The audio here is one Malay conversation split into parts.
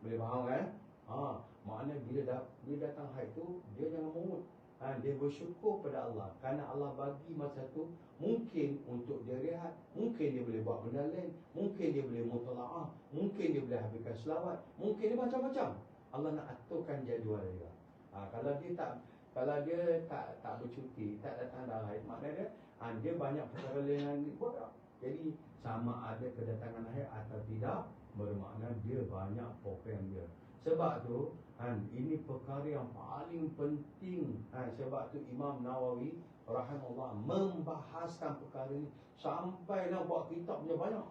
Boleh faham kan? Ha, makna bila dah bila datang haid tu dia jangan mungut. Ha, dia bersyukur pada Allah Kerana Allah bagi masa tu Mungkin untuk dia rehat Mungkin dia boleh buat benda lain Mungkin dia boleh mutala'ah Mungkin dia boleh habiskan selawat Mungkin dia macam-macam Allah nak aturkan jadual dia ha, Kalau dia tak kalau dia tak tak bercuti, tak datang dah haid, maknanya ha, dia banyak perkara lain yang dia buat? Jadi sama ada kedatangan haid atau tidak bermakna dia banyak program dia. Sebab tu kan ini perkara yang paling penting. Ha, sebab tu Imam Nawawi rahimahullah membahaskan perkara ini sampai nak buat kitab punya banyak.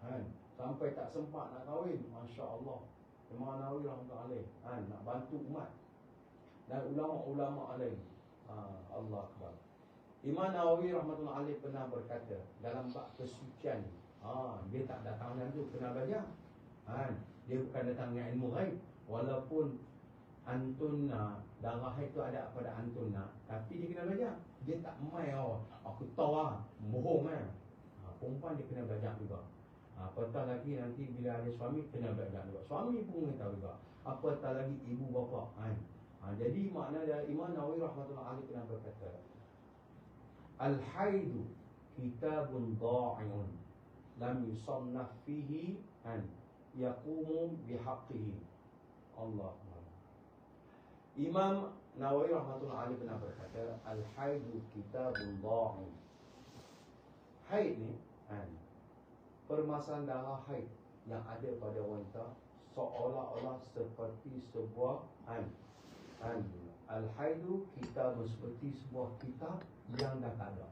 Kan? Sampai tak sempat nak kahwin. Masya-Allah. Imam Nawawi rahimahullah kan nak bantu umat. Dan ulama-ulama lain. Ha, Allah Akbar. Imam Nawawi rahmatullah alaih pernah berkata dalam bab kesucian ha, dia tak datang dengan tu kena belajar. Ha, dia bukan datang dengan ilmu ghaib walaupun antuna darah itu ada pada antuna tapi dia kena belajar. Dia tak mai oh aku tahu ah bohong kan ha, perempuan dia kena belajar juga. Ha, apatah lagi nanti bila ada suami kena belajar juga. Suami pun kena tahu juga. Apatah lagi ibu bapa kan ha, jadi makna dari Imam Nawawi rahmatullah alaih pernah berkata al haidu kitabun dha'iun lam yusannaf fihi kan yaqumu bihaqqihi. Allah Imam Nawawi rahmatullah alaih pernah berkata al-haidu kitabul dha'i haid ni kan permasalahan darah haid yang ada pada wanita seolah-olah seperti sebuah kan kan al-haidu kita seperti sebuah kitab yang dah tak ada.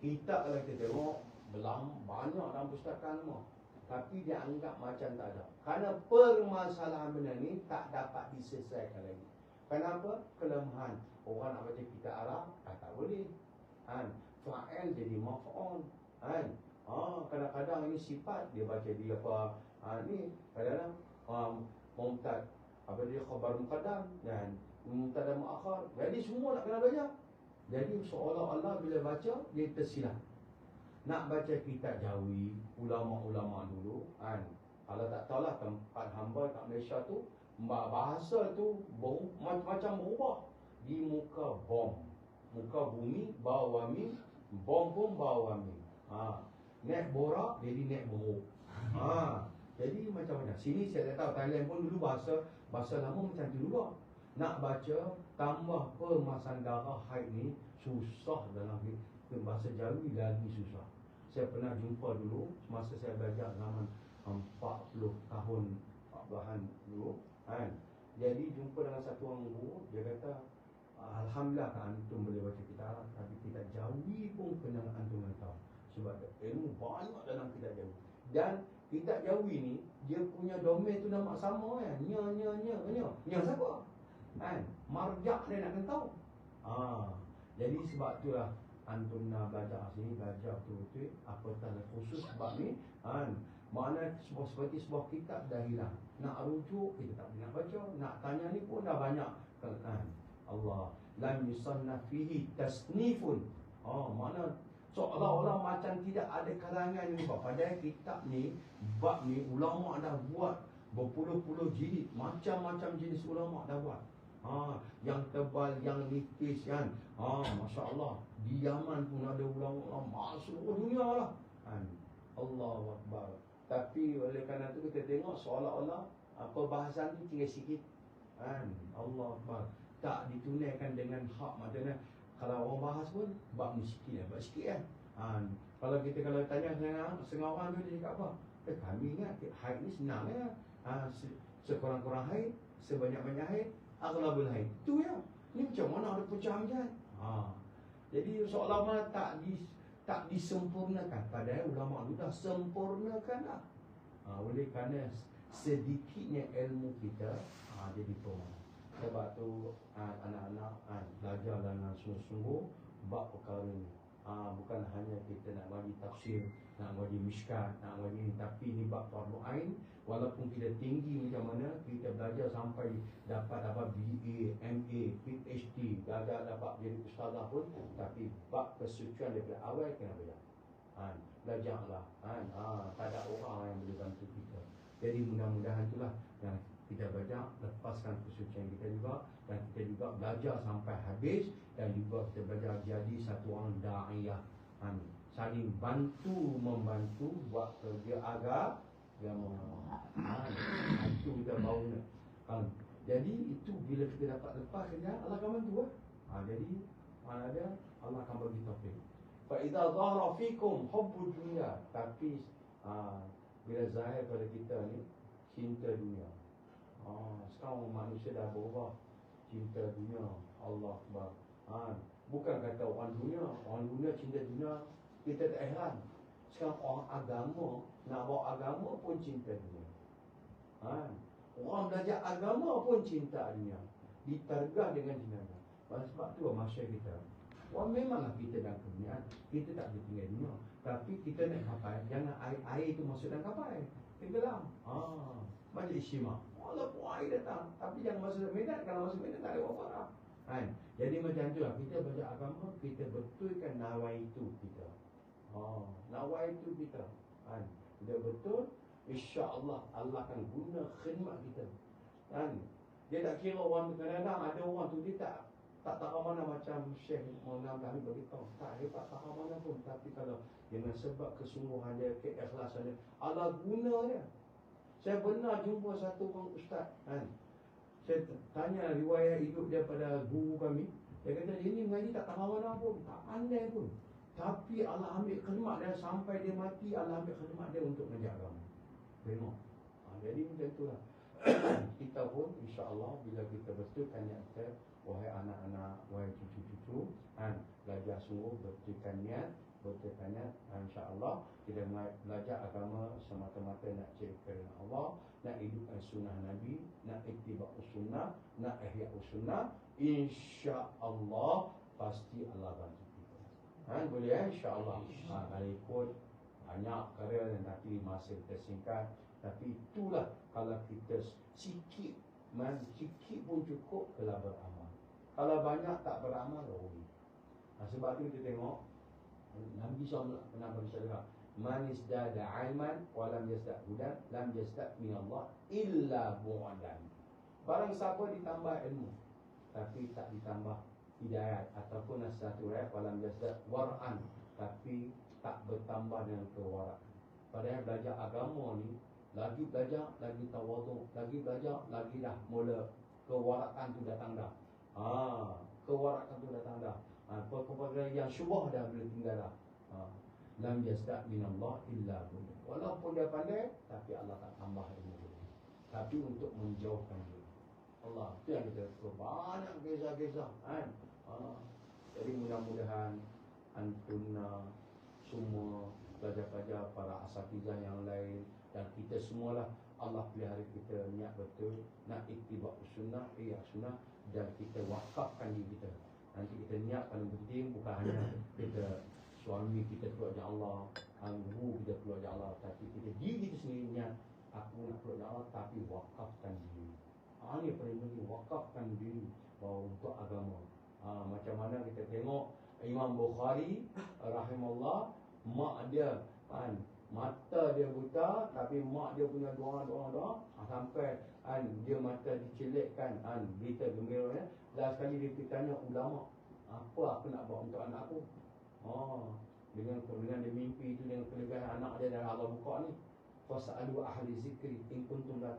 Kitab kalau kita tengok belam banyak dalam pustakaan semua tapi dia anggap macam tak ada. Kerana permasalahan benda ni tak dapat diselesaikan lagi. Kenapa? Kelemahan. Orang nak baca kita Arab, tak, tak boleh. Kan? Fa'il jadi maf'ul. Kan? Ha, kadang-kadang ini sifat dia baca dia apa ha, ni kadang-kadang um, mumtad apa dia khabar muqaddam dan mumtad dan muakhar jadi semua nak kena baca jadi seolah-olah bila baca dia tersilap nak baca kitab Jawi ulama-ulama dulu kan? Kalau tak tahulah tempat hamba kat Malaysia tu bahasa tu macam-macam berubah. Di muka bom. Muka bumi bawah wami bom pun bawah wami ha. Naik borak jadi naik buruk ha. Jadi macam-macam sini saya tak tahu Thailand pun dulu bahasa bahasa lama macam tu juga. Nak baca tambah permasalahan darah haid ni susah dalam bahasa Jawi lagi susah saya pernah jumpa dulu Masa saya belajar zaman 40 tahun 40-an dulu kan? Jadi jumpa dengan satu orang guru Dia kata Alhamdulillah kan antum boleh baca kitab Tapi kita jawi pun kena antum tahu Sebab ilmu banyak dalam kitab jawi Dan kitab jawi ni Dia punya domain tu nama sama kan Nya, nya, nya, nya Nya siapa? Kan? Marjak dia nak kena tahu ha. Jadi sebab tu antum nak belajar sini belajar betul-betul apa tanda khusus sebab ni kan? Mana sebuah seperti sebuah kitab dah hilang nak rujuk kita tak boleh nak baca. Nak tanya ni pun dah banyak kan? Allah. Lam yusanna fihi tasnifun. Oh mana seolah-olah macam tidak ada kalangan ni. Bab padahal kitab ni bab ni ulama dah buat berpuluh-puluh jilid. Macam-macam jenis ulama dah buat Ha, yang tebal, yang nipis kan. Ha, Masya Allah. Di Yaman pun ada ulama-ulama seluruh dunia lah. Kan. Allah Akbar. Tapi oleh kerana itu kita tengok seolah-olah apa bahasan tu tinggal sikit. Kan. Allah Akbar. Tak ditunaikan dengan hak maksudnya kalau orang bahas pun bab ni sikit lah, bab sikit kan. Ha, kalau kita kalau tanya dengan orang tu dia cakap apa? Eh kami ingat haid ni senang ya. Ha, sekurang-kurang haid, sebanyak-banyak haid, aghlabul haid. Tu ya. Ni macam mana ada pecah macam ha. Jadi seolah-olah tak di, tak disempurnakan. Padahal ulama itu dah sempurnakan dah. Ha, oleh kerana sedikitnya ilmu kita ha, jadi perumahan. Sebab tu ha, anak-anak ha, belajar dengan sungguh-sungguh bab perkara ni. Ha, bukan hanya kita nak bagi tafsir, nak bagi miskat, nak bagi ni. Tapi ni bab fardu ain. Walaupun kita tinggi macam mana, kita belajar sampai dapat dapat BA, MA, PhD, gagal dapat jadi ustazah pun. Tapi bab kesucian daripada awal kena belajar. Ha, belajarlah. Ha, ha, tak ada orang yang boleh bantu kita. Jadi mudah-mudahan itulah kesucian kita juga. Dan kita juga belajar sampai habis. Dan juga kita belajar jadi satu orang da'iyah. Kan? saling bantu membantu buat kerja agama ha, itu kita baru ni. Kan? jadi itu bila kita dapat lepas kerja Allah akan bantu lah. ha, jadi mana dia? Allah akan bagi taufik. Fa idza dhahara fikum hubbud dunya tapi ha, bila zahir pada kita ni cinta dunia ha, sekarang manusia dah berubah. Cinta dunia Allah Akbar. Ha, bukan kata orang dunia orang dunia cinta dunia kita tak heran. Sekarang orang agama nak bawa agama pun cinta dunia. Ha, orang belajar agama pun cinta dunia. Ditergah dengan dunia. Sebab tu masyarakat kita Wah memanglah kita dalam kedunia Kita tak boleh tinggal dunia. Tapi kita naik kapal Jangan air, air tu masuk dalam kapal Tenggelam. Ah, Majlis Syima Walaupun air datang. Tapi jangan masuk medan. Kalau masuk medan tak ada apa-apa lah. kan? Jadi macam tu lah. Kita belajar agama Kita betulkan nawai itu kita. Ah, Nawai itu kita. Kan? Kita betul Insya Allah Allah akan guna khidmat kita. Kan? Dia tak kira orang kadang-kadang Ada orang tu dia tak tak tahu mana macam Syekh Maulana kami beritahu tak dia tak tahu mana pun. Tapi kalau dengan sebab kesungguhan dia keikhlasan dia Allah guna dia saya benar jumpa satu orang ustaz kan? Saya tanya riwayat hidup dia pada guru kami. Dia kata dia ni mengaji tak tahu mana pun tak pandai pun. Tapi Allah ambil khidmat dia sampai dia mati Allah ambil khidmat dia untuk menjaga agama. Tengok. Ha, jadi macam itulah kita pun insya-Allah bila kita betulkan niat kita wahai anak-anak, wahai cucu-cucu, kan? Belajar sungguh betulkan niat, betulkan niat, insya-Allah kita belajar agama semata-mata nak cek kerana Allah, nak hidupkan sunnah Nabi, nak ittiba sunnah, nak ihya sunnah, insya-Allah pasti Allah bantu kita. Kan boleh ya insya-Allah. Ha, kalau ikut banyak kerana nanti masa kita singkat tapi itulah kalau kita sikit man sikit pun cukup kalau beramal kalau banyak tak beramal rugi. Nah, sebab tu kita tengok Nabi SAW pernah bersabda Man isdada ilman wa lam yasdad hudan lam yasdad min Allah illa bu'adan. Barang siapa ditambah ilmu tapi tak ditambah hidayat ataupun satu ayat wa lam yasdad war'an tapi tak bertambah dengan kewaraan. Padahal belajar agama ni lagi belajar lagi tawaduk, lagi belajar lagi dah mula kewaraan tu datang dah. Ha, kewarakan tu datang dah. Ha, perkara yang syubah dah boleh tinggal dah. Ha. Lam yasda' min Allah illa bunya. Walaupun dia pandai, tapi Allah tak tambah ilmu dia. Tapi untuk menjauhkan dia. Allah, itu yang kita suka. Banyak kisah-kisah. Kan? Ha. Jadi mudah-mudahan antuna semua pelajar-pelajar para asatizah yang lain dan kita semualah Allah pelihara kita niat betul nak ittiba sunnah iya sunnah dan kita wakafkan diri kita nanti kita niat paling penting bukan hanya kita suami kita keluar dari Allah guru kita keluar dari Allah tapi kita diri kita sendiri niat aku nak keluar dari Allah tapi wakafkan diri. Ha, ini paling penting wakafkan diri bahawa untuk agama. Ha, macam mana kita tengok Imam Bukhari rahimahullah mak dia kan mata dia buta tapi mak dia punya doa doa doa ha, sampai kan dia mata dicelikkan kan berita gembira ya. Dan sekali dia bertanya ulama apa aku nak buat untuk anak aku? Oh dengan dengan dia mimpi itu dengan kelebihan anak dia dan Allah buka ni. Fasalu ahli zikri in kuntum la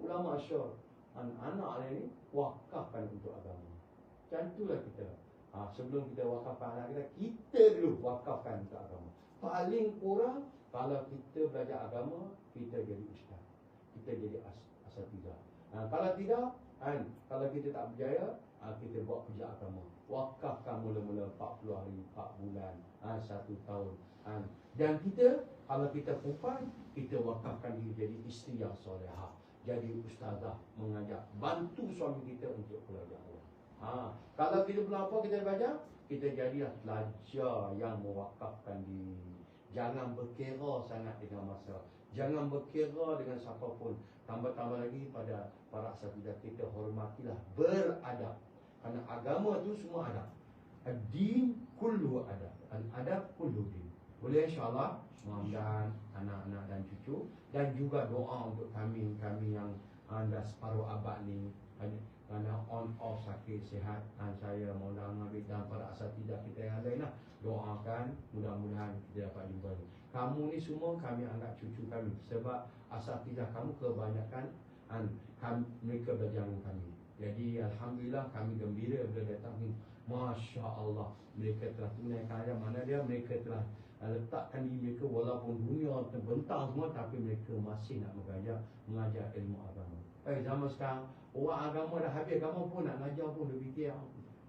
ulama syur an anak dia ni wakafkan untuk agama. Macam itulah kita. Ha, sebelum kita wakafkan anak kita kita dulu wakafkan untuk agama. Paling kurang kalau kita belajar agama kita jadi ustaz kita jadi as asatidah. Ha, kalau tidak, kan, kalau kita tak berjaya, ha, kita buat kerja agama. Wakafkan mula-mula 40 hari, 4 bulan, ha, 1 tahun. Ha. Dan kita, kalau kita perempuan, kita wakafkan diri jadi isteri yang soleha. Jadi ustazah mengajar, bantu suami kita untuk keluarga Allah. Ha. Kalau kita belum apa kita belajar, kita jadilah pelajar yang mewakafkan diri. Jangan berkira sangat dengan masa. Jangan berkira dengan siapapun. Tambah-tambah lagi pada para asatidah kita hormatilah beradab. Kerana agama tu semua adab. Ad-din kullu adab. Al-adab kullu din. Boleh insyaAllah mudah-mudahan anak-anak dan cucu dan juga doa untuk kami kami yang anda separuh abad ni kerana on off sakit sihat dan saya ambil dan para asatidah kita yang lain lah doakan mudah-mudahan kita dapat jumpa kamu ni semua kami anggap cucu kami sebab asatidah kamu kebanyakan dan kami, mereka belajar dengan kami. Jadi Alhamdulillah kami gembira bila datang ni. Masya Allah Mereka telah tunaikan ayat mana dia? Mereka telah uh, letakkan diri mereka Walaupun dunia terbentang semua Tapi mereka masih nak mengajar Mengajar ilmu agama. Eh zaman sekarang Orang agama dah habis. Agama pun nak mengajar pun Dia fikir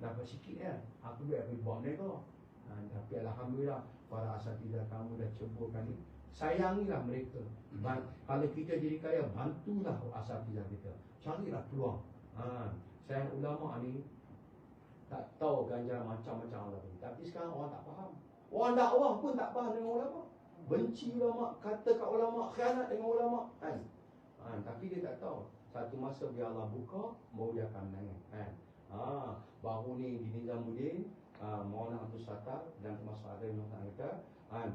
Dapat sikit kan? Aku biar pergi buat mereka ha, Tapi Alhamdulillah Para asatidah kamu dah ceburkan ni Sayangilah mereka Ban- Kalau kita jadi kaya Bantulah asatidah kita Carilah peluang ha, Sayang ulama ni tak tahu ganjaran macam-macam beri. Tapi sekarang orang tak faham. Orang dakwah pun tak faham dengan ulama. Benci ulama, kata kat ulama, khianat dengan ulama. Kan? Ha, tapi dia tak tahu. Satu masa biar Allah buka, baru dia akan menangis. Kan? Ha, baru ni di Nizamuddin, Maulana Abdul Sattar dan termasuk ada yang nak kata, kan?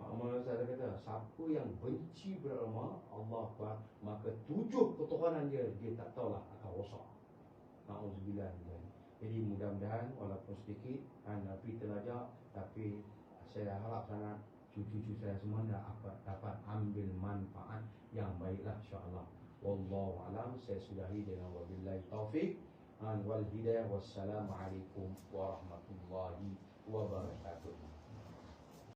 Maulana saya kata, siapa yang benci ulama, Allah Akbar, maka tujuh ketuhanan dia, dia tak tahulah akan rosak. Na'udzubillah. Jadi mudah-mudahan walaupun sedikit kan, Tapi terlajak Tapi saya harap sangat Cucu-cucu saya semua dapat, dapat ambil manfaat yang baiklah insyaAllah Wallahu alam Saya sudahi dengan wabillahi taufik والهداية والسلام عليكم ورحمة الله وبركاته.